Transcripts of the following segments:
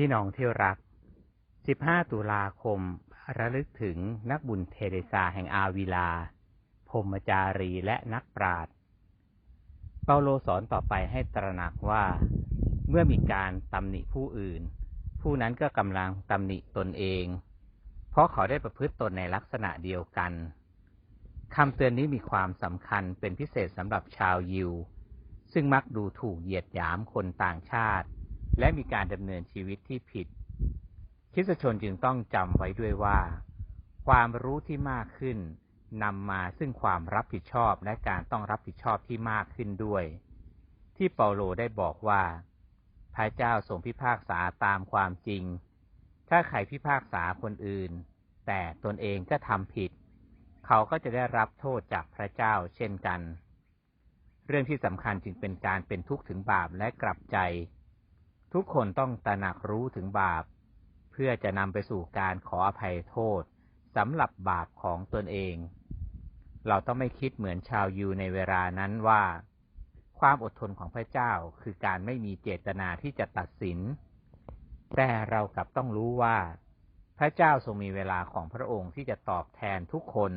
พี่น้องที่รัก 15 ตุลาคม ระลึกถึงนักบุญเทเรซาแห่งอาวิลาพรหมจารีและนักปราชญ์เปาโลสอนต่อไปให้ตระหนักว่า เมื่อมีการตำหนิผู้อื่น ผู้นั้นก็กำลังตำหนิตนเอง เพราะเขาได้ประพฤติตนในลักษณะเดียวกันคำเตือนนี้มีความสำคัญเป็นพิเศษสำหรับชาวยิว ซึ่งมักดูถูกเหยียดหยามคนต่างชาติ และมีการดำเนินชีวิตที่ผิดคิสชนจึงต้องจำไว้ด้วยว่า ความรู้ที่มากขึ้นนำมาซึ่งความรับผิดชอบและการต้องรับผิดชอบที่มากขึ้นด้วย ที่เปาโลได้บอกว่า พระเจ้าทรงพิพากษาตามความจริง ถ้าใครพิพากษาคนอื่น แต่ตนเองก็ทำผิด เขาก็จะได้รับโทษจากพระเจ้าเช่นกัน เรื่องที่สำคัญจึงเป็นการเป็นทุกข์ถึงบาปและกลับใจ ทุกคนต้องตระหนักรู้ถึงบาป เพื่อจะนำไปสู่การขออภัยโทษสำหรับบาปของตนเอง เราต้องไม่คิดเหมือนชาวยูในเวลานั้นว่า ความอดทนของพระเจ้าคือการไม่มีเจตนาที่จะตัดสิน แต่เรากลับต้องรู้ว่า พระเจ้าทรงมีเวลาของพระองค์ที่จะตอบแทนทุกคน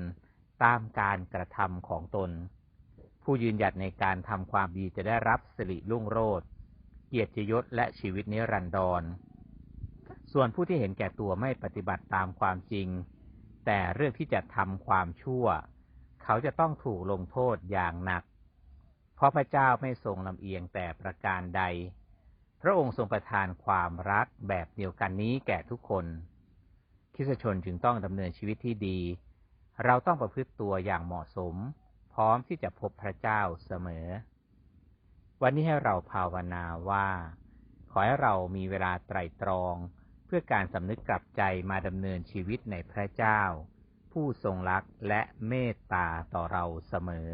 ตามการกระทำของตน ผู้ยืนหยัดในการทำความดีจะได้รับสิริรุ่งโรจน์ เกียรติยศและชีวิตนิรันดร ส่วนผู้ที่เห็นแก่ตัวไม่ปฏิบัติตามความจริง แต่เรื่องที่จะทำความชั่ว เขาจะต้องถูกลงโทษอย่างหนัก เพราะพระเจ้าไม่ทรงลำเอียงแต่ประการใด พระองค์ทรงประทานความรักแบบเดียวกันนี้แก่ทุกคนคริสชนจึงต้องดำเนินชีวิตที่ดี เราต้องประพฤติตัวอย่างเหมาะสม พร้อมที่จะพบพระเจ้าเสมอ วันนี้ให้เราภาวนาว่า ขอให้เรามีเวลาไตรตรอง เพื่อการสำนึกกลับใจมาดำเนินชีวิตในพระเจ้า ผู้ทรงรักและเมตตาต่อเราเสมอ